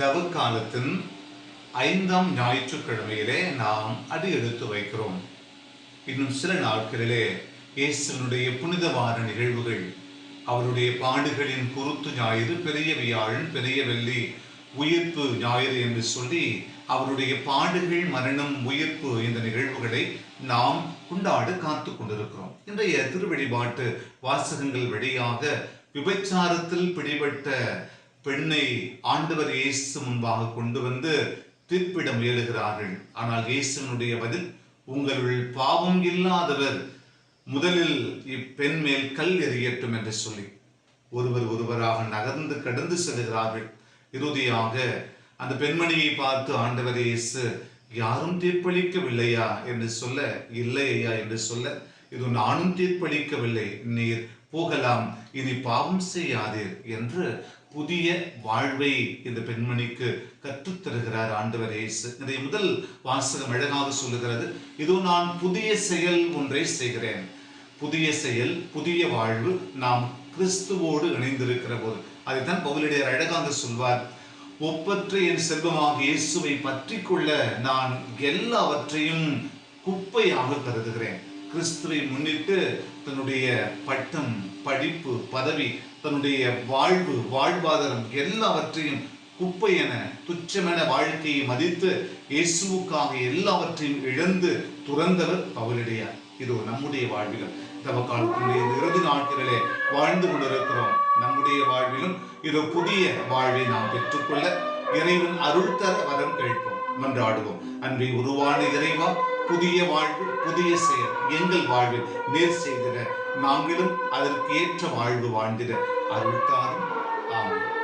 தவக்காலத்தின் ஐந்தாம் ஞாயிற்றுக்கிழமையிலே நாம் அடி எடுத்து வைக்கிறோம். இன்னும் சில நாட்களிலே இயேசுவினுடைய புனிதவார நிகழ்வுகள் அவருடைய பாடுகளின் குருத்து ஞாயிறு பெரிய வியாழன் பெரிய வெள்ளி உயிர்ப்பு ஞாயிறு என்று சொல்லி அவருடைய பாடுகள் மரணம் உயிர்ப்பு இந்த நிகழ்வுகளை நாம் கொண்டாடு காத்து கொண்டிருக்கிறோம். இன்றைய திருவழிபாட்டு வாசகங்கள் வழியாக விபச்சாரத்தில் பிடிபட்ட பெண்ணை ஆண்டவர் இயேசு முன்பாக கொண்டு வந்து தீர்ப்பிட முயலுகிறார்கள். ஆனால் இயேசுனுடைய பதில் உங்களுள் பாவம் இல்லாதவர் முதலில் இப்பெண் மேல் கல் எறியட்டும் என்று சொல்லி ஒருவர் ஒருவராக நகர்ந்து கடந்து செல்கிறார்கள். இறுதியாக அந்த பெண்மணியை பார்த்து ஆண்டவர் இயேசு யாரும் தீர்ப்பளிக்கவில்லையா? என்று சொல்ல இல்லை ஐயா என்று சொல்ல இது நானும் தீர்ப்பளிக்கவில்லை. நீர் போகலாம். இனி பாவம் செய்யாதீர் என்று புதிய வாழ்வை இந்த பெண்மணிக்கு கற்றுத் தருகிறார் ஆண்டவர் இயேசு. இதை முதல் வாசகம் அழகாக சொல்லுகிறது இதோ நான் புதிய செயல் ஒன்றை செய்கிறேன். புதிய செயல் புதிய வாழ்வு நாம் கிறிஸ்துவோடு இணைந்திருக்கிற போது. அதைத்தான் பவுலடியார் அழகாக சொல்வார் ஒப்பற்ற என் செல்வமாக இயேசுவை பற்றி கொள்ள நான் எல்லாவற்றையும் குப்பையாக கருதுகிறேன். கிறிஸ்துவை முன்னிட்டு தன்னுடைய பட்டம் படிப்பு பதவி தன்னுடைய வாழ்வு வாழ்வாதாரம் எல்லாவற்றையும் குப்பை என துச்சமென வாழ்க்கையை மதித்து இயேசுவுக்காக எல்லாவற்றையும் இழந்து துறந்தவர் பவுலடியார். இதோ நம்முடைய வாழ்விலும் தவக்காலத்தினுடைய இந்த இறுதி நாட்களிலே வாழ்ந்து கொண்டிருக்கிறோம். நம்முடைய வாழ்விலும் இதோ புதிய வாழ்வை நாம் பெற்றுக்கொள்ள இறைவன் அருள் தர வரம் கேட்போம் மன்றாடுவோம். அன்பை உருவான இறைவா புதிய வாழ்வு புதிய செயல் எங்கள் வாழ்வில் நேர் செய்திட. நாங்களும் அதற்கு ஏற்ற வாழ்வு வாழ்ந்திட. அருள் தாரும்.